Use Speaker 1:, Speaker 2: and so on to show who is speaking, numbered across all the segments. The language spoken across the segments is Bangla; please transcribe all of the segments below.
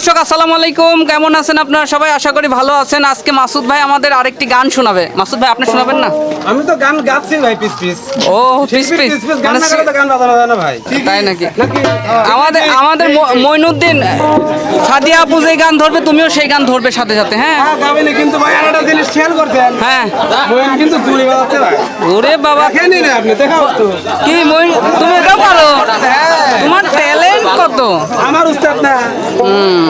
Speaker 1: দর্শক আসসালামু আলাইকুম। কেমন আছেন আপনারা সবাই? আশা করি ভালো আছেন। আজকে মাসুদ ভাই আমাদের আরেকটি গান শোনাবে। মাসুদ ভাই আপনি শোনাবেন না?
Speaker 2: আমি তো গান গাচ্ছি ভাই পিস পিস।
Speaker 1: ও পিস পিস।
Speaker 2: গান মানে না করে তো গান বাজানো যায় না ভাই।
Speaker 1: তাই নাকি? আমাদের আমাদের মইনুদ্দিন সাদিয়া আপু যে গান ধরবে তুমিও সেই গান ধরবে সাথে সাথে হ্যাঁ?
Speaker 2: হ্যাঁ গাবে না কিন্তু ভাই আরেকটা জিনিস শেয়ার করতেন
Speaker 1: হ্যাঁ।
Speaker 2: মইন কিন্তু দূরে বাজাতে ভাই।
Speaker 1: ওরে বাবা।
Speaker 2: কেন না আপনি দেখাও তো
Speaker 1: কি মইন তুমি গাও পারো?
Speaker 2: হ্যাঁ।
Speaker 1: তোমার ট্যালেন্ট কত?
Speaker 2: আমার উস্তাদ না।
Speaker 1: হুম।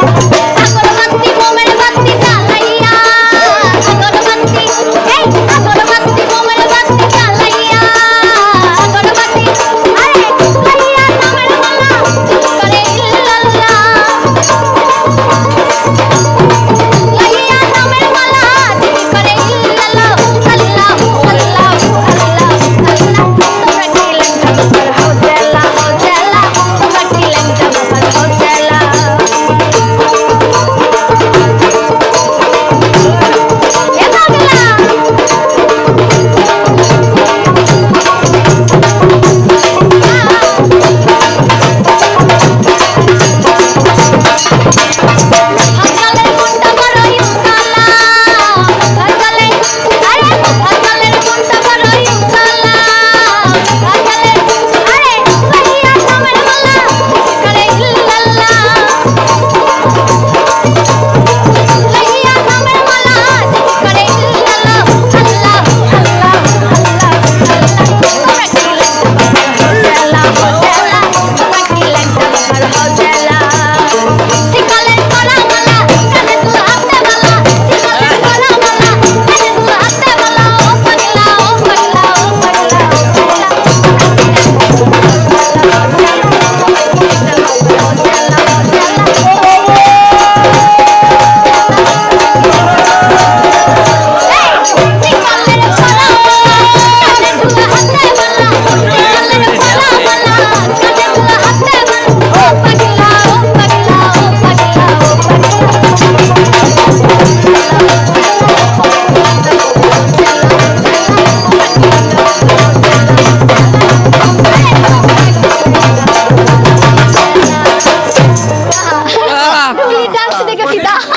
Speaker 3: Thank you. Ándale.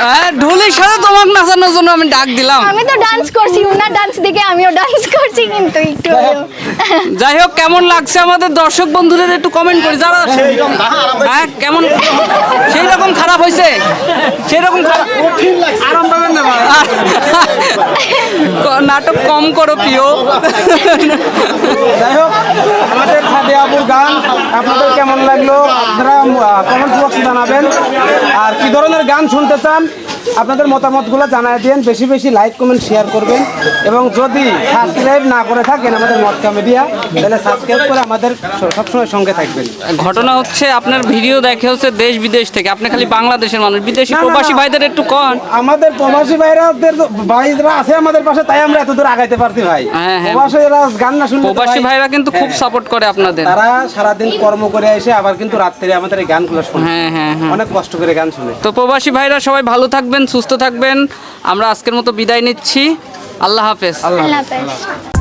Speaker 1: হ্যাঁ, ঢোলের সাথে নাচানোর জন্য আমি ডাক দিলাম।
Speaker 3: আমি তো ডান্স করছি উনা ডান্স দেখে আমিও ডান্স করছি কিন্তু একটু
Speaker 1: যাই হোক। কেমন লাগছে আমাদের দর্শক বন্ধুদের একটু কমেন্ট করে যারা হ্যাঁ কেমন সেই রকম খারাপ হয়েছে
Speaker 2: হ্যাঁ, সেই
Speaker 1: রকম নাটক কম করো প্রিয়।
Speaker 2: যাই হোক আমাদের ফাতেহাপুর গান আপনাদের কেমন লাগল? আপনারা কমেন্ট বক্সে জানাবেন। আর কি ধরনের গান শুনতে চান? আপনাদের মতামতগুলো জানাই দিন বেশি বেশি লাইক কমেন্ট শেয়ার করবেন। এবং যদি সাবস্ক্রাইব না করে থাকেন আমাদের মটকা মিডিয়া তাহলে সাবস্ক্রাইব করে আমাদের সবসময় সঙ্গে থাকবেন।
Speaker 1: ঘটনা হচ্ছে আপনার ভিডিও দেখে হচ্ছে দেশ বিদেশ থেকে। আপনি খালি বাংলাদেশের মানুষ বিদেশি প্রবাসী ভাইদের একটু কন।
Speaker 2: আমাদের প্রবাসী ভাইরাদের ভাইরা আছে আমাদের পাশে তাই আমরা এত দূর আগাইতে পারছি ভাই।
Speaker 1: হ্যাঁ, হ্যাঁ।
Speaker 2: প্রবাসীরা গান না শুনলে
Speaker 1: প্রবাসী ভাইরা কিন্তু খুব
Speaker 2: হ্যাঁ।
Speaker 1: সাপোর্ট করে আপনাদের।
Speaker 2: তারা সারাদিন কর্ম করে এসে আবার কিন্তু রাত্রে আমাদের এই গানগুলো শুনে।
Speaker 1: হ্যাঁ হ্যাঁ হ্যাঁ।
Speaker 2: অনেক কষ্ট করে গান শুনে।
Speaker 1: তো প্রবাসী ভাইরা সবাই ভালো থাকবেন সুস্থ থাকবেন। আমরা আজকের মতো বিদায় নিচ্ছি। আল্লাহ হাফেজ।
Speaker 2: আল্লাহ।
Speaker 3: হাফেজ।